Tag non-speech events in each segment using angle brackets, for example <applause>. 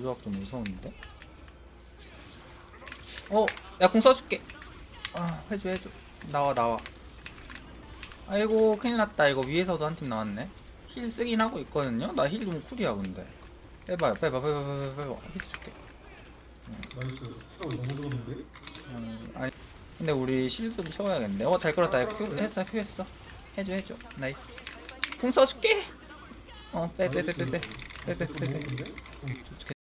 조합 좀 무서운데? 어, 야, 공 써줄게. 아, 해줘, 해줘. 나와, 나와. 아이고, 큰일 났다. 이거 위에서도 한 팀 나왔네. 힐 쓰긴 하고 있거든요? 나 힐 좀 쿨이야, 근데. 빼봐요, 빼봐, 빼봐, 빼봐, 빼봐. 힐 줄게. 나이스. 너무 좋은데? 음, 아니, 근데 우리 실드 좀 채워야겠는데. 어, 잘 끌었다. 큐 했어, 큐 했어. 해줘, 해줘. 나이스. 궁 써줄게. 어, 빼, 빼, 빼, 빼, 빼. 빼, 빼, 좀 빼,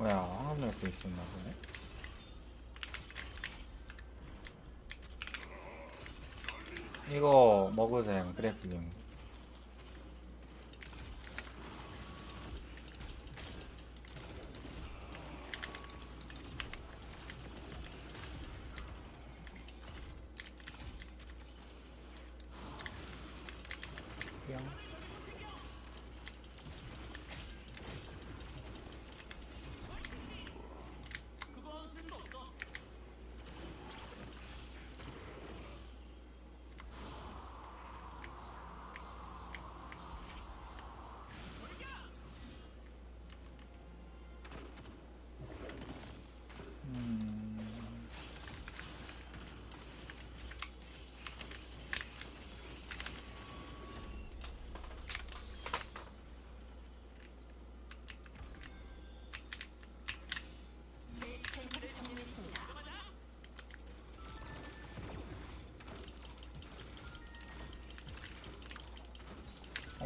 뭐야, 황금 열수 있었나 보네. 이거 먹으세요, 그래플링.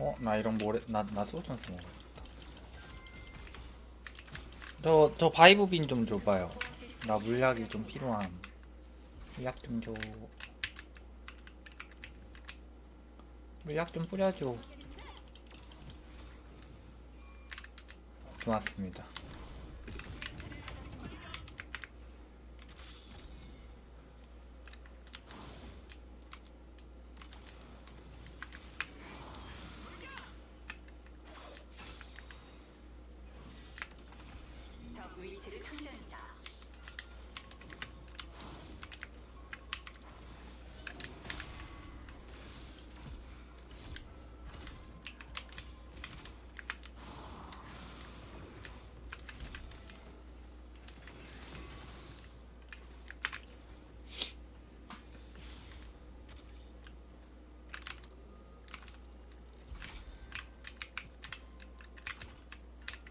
어, 나 이런 모래, 나, 나 소천스 먹어. 저, 저 바이브빈 좀 줘봐요. 나 물약이 좀 필요함. 물약 좀 줘. 물약 좀 뿌려줘. 고맙습니다.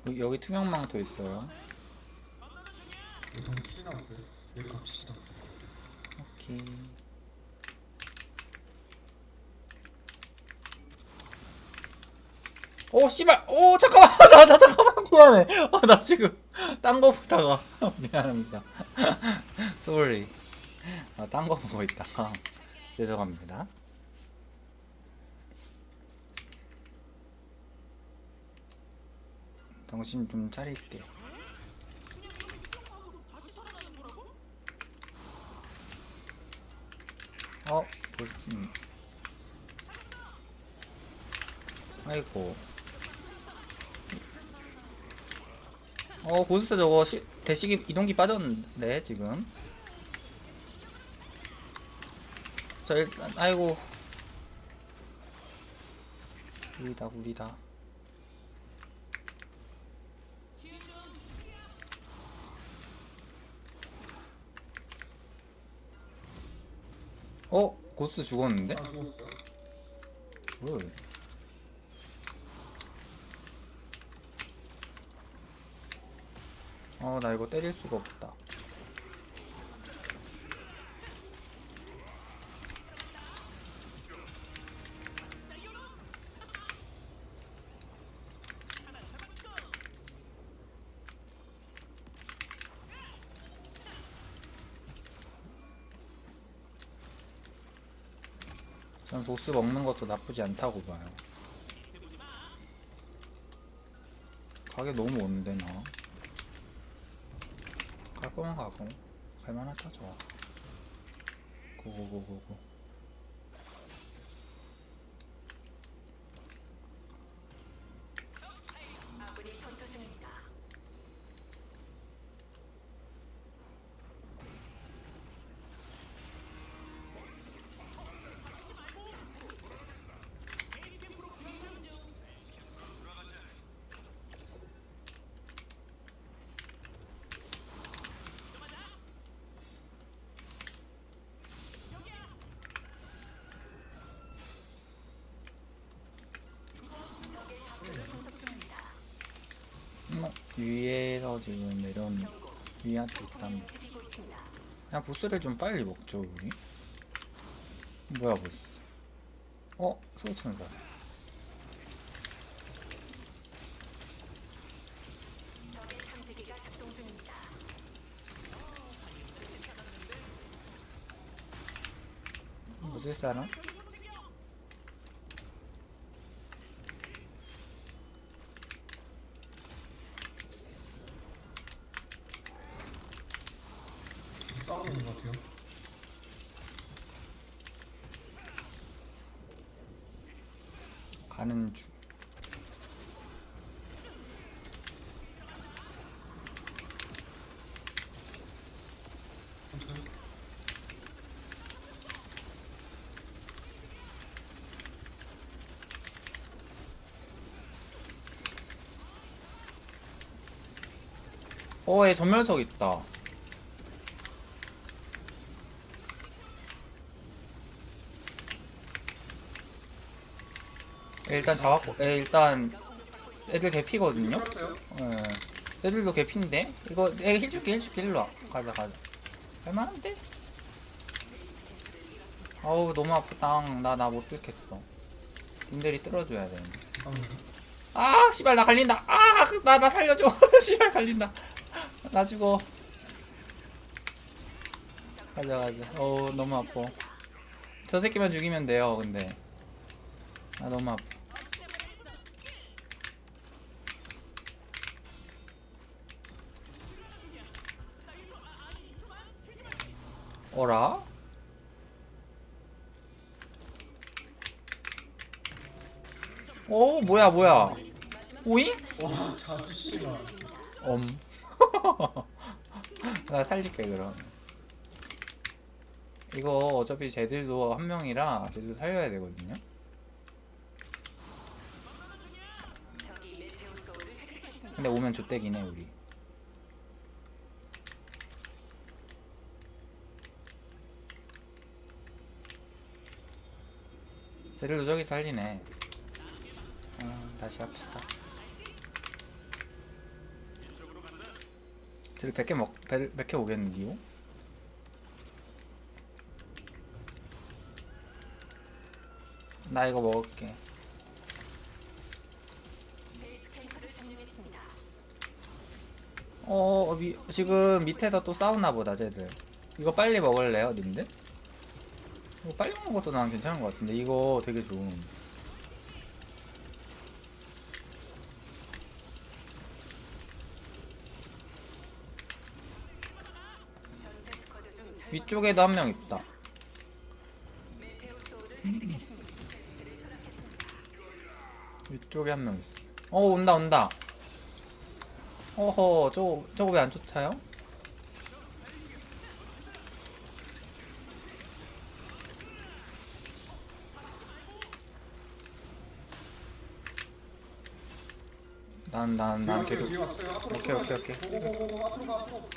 여기, 여기 투명망토 있어요. 여기 나왔어요. 여기. 오케이. 오 씨발 오 잠깐만 <laughs> 나, 나 잠깐만 미안해 아, 나 지금 딴 거 보다가 <laughs> 미안합니다 <laughs> 쏘리 아, 딴거 보고 있다가 죄송합니다 정신 좀 차릴게. 어 무슨 아이고. 어 고스트 저거 시, 대시기 이동기 빠졌는데 지금. 자 일단 아이고. 우리다 우리다 어 고스트 죽었는데. 뭘 어, 나 이거 때릴 수가 없다. 전 보스 먹는 것도 나쁘지 않다고 봐요. 가게 너무 오는데 나. 갈 거면 가고 갈만하다 좋아. 고고고고고. 위에서 지금 내려온 위한테 있습니다. 그냥 보스를 좀 빨리 먹죠 우리. 뭐야 보스? 어 소천사. 무슨 사람? 싸우고 있는 것 같아요. 가는 중. 천천히. 어, 얘 전멸석 있다. 얘 일단 잡았고, 얘 일단 애들 개피거든요. 예. 애들도 개피인데 이거 애 힐줄게 힐줄게 일로 와. 가자 가자. 할만한데? 아우 너무 아프다. 나 나 못 들겠어. 님들이 뚫어줘야 되는데. 잠깐만요. 아 씨발 나 갈린다 아나 나 살려줘 <laughs> 씨발 갈린다 나 죽어 가자 가자 어 너무 아파 저 새끼만 죽이면 돼요 근데 아 너무 아파 어라? 오 뭐야 뭐야 오잉? 와, 자주씨가. 엄. <laughs> 나 살릴게 그럼. 이거 어차피 쟤들도 한 명이라 쟤들 살려야 되거든요. 근데 오면 좆대기네 우리. 쟤들도 저기 살리네. 아, 다시 합시다. 쟤들 100개 먹, 100, 100개 오겠는데요? 나 이거 먹을게. 점령했습니다. 어, 미, 지금 밑에서 또 싸우나 보다, 쟤들. 이거 빨리 먹을래요, 님들? 이거 빨리 먹는 것도 난 괜찮은 것 같은데, 이거 되게 좋은. 전체 스쿼드 중 절반 위쪽에도 한 명 있다. 위쪽에 한 명 있어. 어, 온다, 온다. 어허, 저거, 저거 왜 안 쫓아요? 난, 난, 난 계속. 앞으로 오케이, 오케이, 오케이. 고고고고 앞으로 가 앞으로.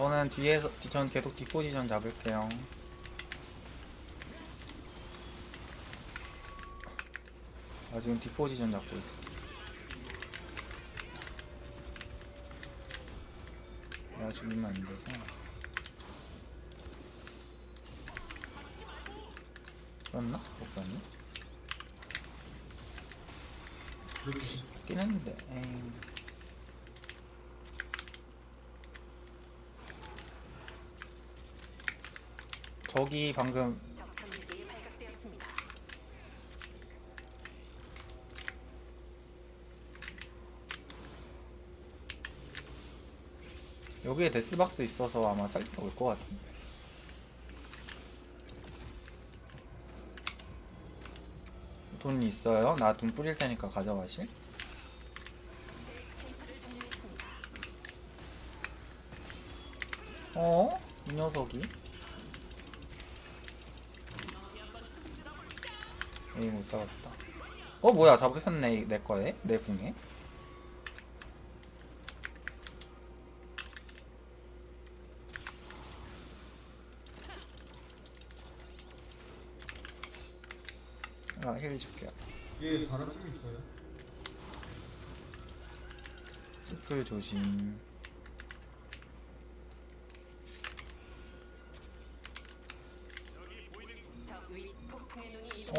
저는 뒤에서, 전 계속 뒷포지션 잡을게요. 아, 지금 뒷포지션 잡고 있어. 내가 죽이면 안 돼서. 그렇나? 못. 있긴 했는데, 에이. 저기 방금. 여기에 데스박스 있어서 아마 살짝 올것 같은데. 돈 있어요? 나 돈 뿌릴 테니까 가져가실? 어? 이 녀석이? 에이 못 잡았다. 어 뭐야 잡혔네 내 거에 내 궁에. 아 힐 줄게요. 얘 다른 팀 있어요. 스플 조심.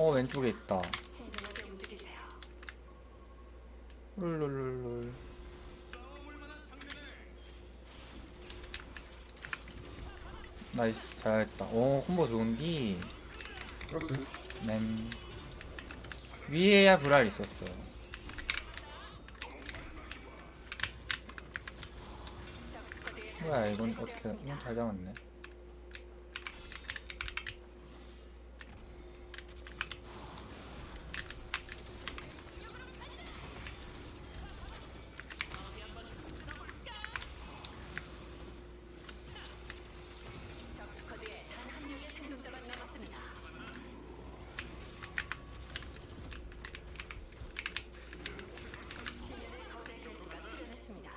어 왼쪽에 있다. 룰룰룰룰. 나이스 잘했다. 오 콤보 좋은디. 그렇어요. 램. 위에야. 적 스쿼드의 뭐야 이건 어떻게 이건 잘 잡았네. 적 스쿼드에 단 한 명의 생존자만 남았습니다. 시면의 거대 개수가 출현했습니다.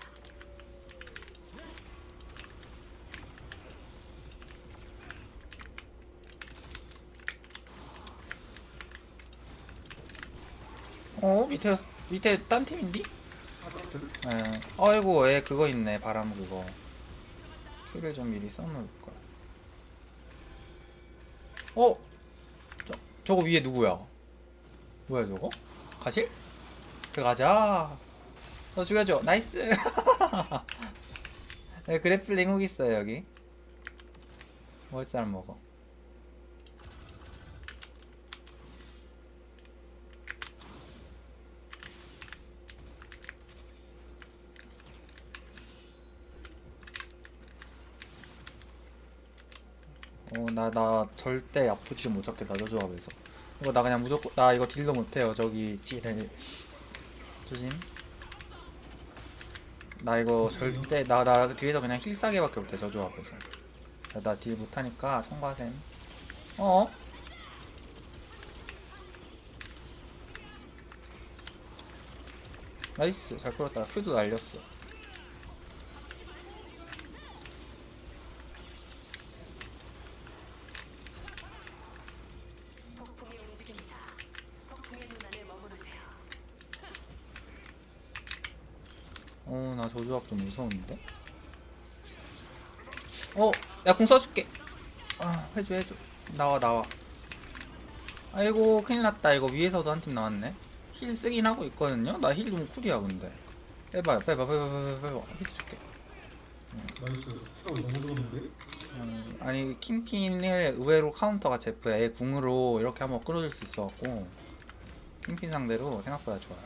어 밑에 밑에 딴 그렇어요. 예. 아이고 얘 그거 있네 바람 그거. 큐를 좀 미리 써놓을 걸. 어? 저, 저거 위에 누구야? 뭐야 저거? 가실? 들어가자. 너 죽여줘. 나이스. <laughs> 네, 그래플링 훅 있어요 여기. 먹을 사람 먹어. 어, 나, 나 절대 아프지 못하겠다, 저 조합에서. 이거 나 그냥 무조건, 나 이거 딜도 못해요, 저기, 지뢰. 조심. 나 이거 절대, 나, 나 뒤에서 그냥 힐 싸게밖에 못해, 저 조합에서. 나 딜 못하니까, 청과샘. 어? 나이스, 잘 끌었다. 큐도 날렸어. 조합 좀 무서운데? 어, 야, 공 써줄게. 아, 해줘, 해줘. 나와, 나와. 아이고, 큰일 났다. 이거 위에서도 한 팀 나왔네. 힐 쓰긴 하고 있거든요? 나 힐 좀 쿨이야, 근데. 빼봐요, 빼봐, 빼봐, 빼봐, 빼봐. 힐 줄게. 나이스. 음, 아니, 킹핀을 의외로 카운터가 제프야. 얘 궁으로 이렇게 한번 끌어줄 수 있어갖고. 킹핀 상대로 생각보다 좋아요.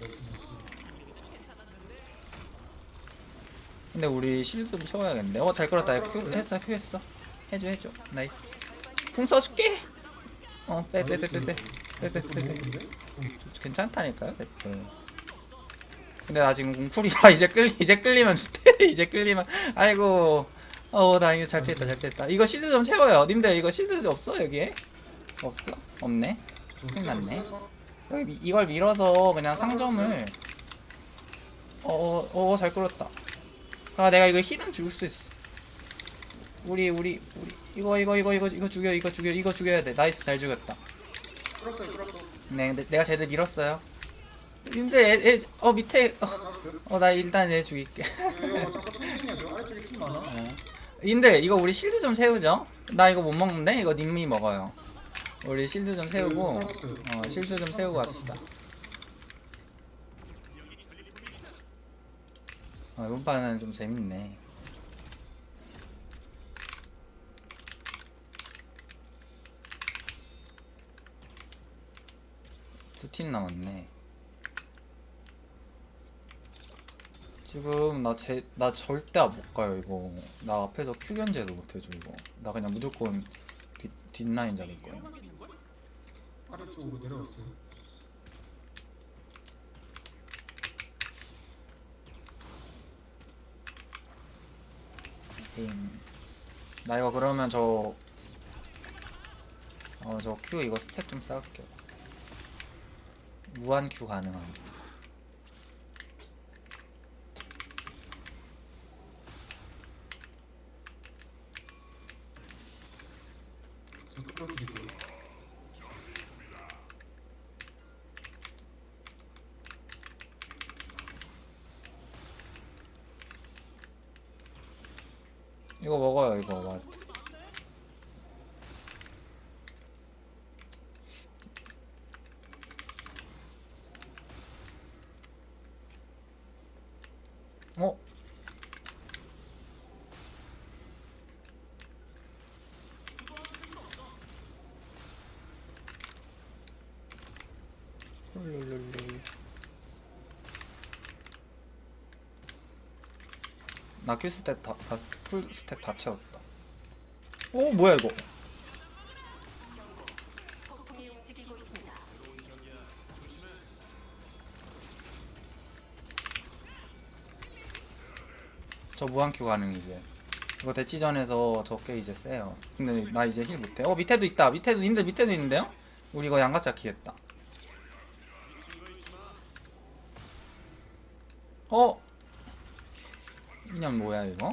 나이스, 나이스. 근데 우리 실드 좀 채워야겠는데. 어, 잘 끌었다. 이거 큐 했어, 큐 했어. 해줘, 해줘. 나이스. 궁 써줄게. 어, 빼, 빼, 빼, 빼, 빼. 빼, 빼, 좀 빼, 빼. 먹었는데? 좀 괜찮다니까요, 데프. 근데 나 지금 궁쿨이라 <laughs> 이제 끌 이제 끌리면 좋대. <laughs> 이제 끌리면 아이고. 어, 나 이거 잘 피했다, 잘 피했다. 이거 실드 좀 채워요. 님들 이거 실드 없어 여기에? 없어? 없네. 좀 큰일 났네. 쓸까? 여기 미- 이걸 밀어서 그냥 상점을 어, 어, 어, 잘 끌었다. 아, 내가 이거 힐은 죽일 수 있어. 우리, 우리, 우리, 이거, 이거, 이거, 이거, 이거 죽여, 이거 죽여, 이거 죽여야 돼. 나이스, 잘 죽였다. 네, 근데 내가 쟤들 밀었어요. 근데 애, 애, 어, 밑에, 어, 잡았어요. 어, 나 일단 얘 죽일게. <laughs> 어. 근데 이거 우리 실드 좀 세우죠? 나 이거 못 먹는데? 이거 님이 먹어요. 우리 실드 좀 세우고, 어, 실드 좀 세우고 합시다. 아, 이번 판은 좀 재밌네. 두 팀 남았네. 지금 나 제 나 절대 못 가요 이거. 나 앞에서 큐 견제도 못 해줘 이거. 나 그냥 무조건 뒷 뒷라인 잡을 거야. 아래쪽으로 내려왔어요. 음. 나 이거 그러면 저 어, 저큐 이거 스택 좀 쌓을게요. 무한 큐 가능함. 저 끌어드리고요. 이거 먹어요, 이거. 맛. 어? 룰룰룰룰. 나 큐 스택 다, 다, 풀 스택 다 채웠다. 어, 뭐야, 이거? 저 무한 큐 가능, 이제. 이거 대치전에서 저게 이제 세요. 근데 나 이제 힐 못해. 어, 밑에도 있다. 밑에도, 님들 밑에도 있는데요? 우리 이거 양가 잡히겠다. 어? 이년 뭐야, 이거?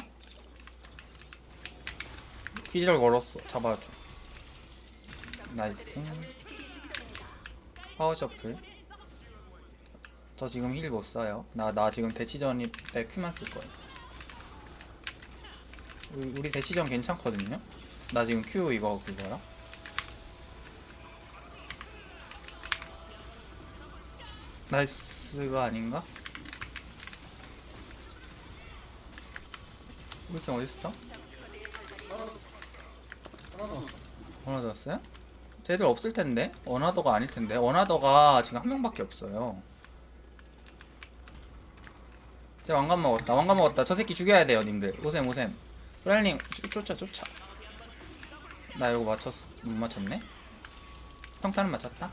기절 걸었어. 잡아줘. 나이스. 파워 셔플. 저 지금 힐 못 써요. 나, 나 지금 대치전이 때 큐만 쓸 거예요. 우리, 우리 대치전 괜찮거든요? 나 지금 큐 이거 그거야? 나이스가 아닌가? 우리 팀 어딨어? 하나 더. 왔어요? 쟤들 없을 텐데? 원하더가 아닐 텐데? 원하더가 지금 한 명밖에 없어요. 쟤 왕관 먹었다. 왕관 먹었다. 저 새끼 죽여야 돼요, 님들. 오셈, 오셈. 프라일님, 쫓- 쫓아, 쫓아. 나 이거 맞췄어. 못 맞췄네? 평타는 맞췄다.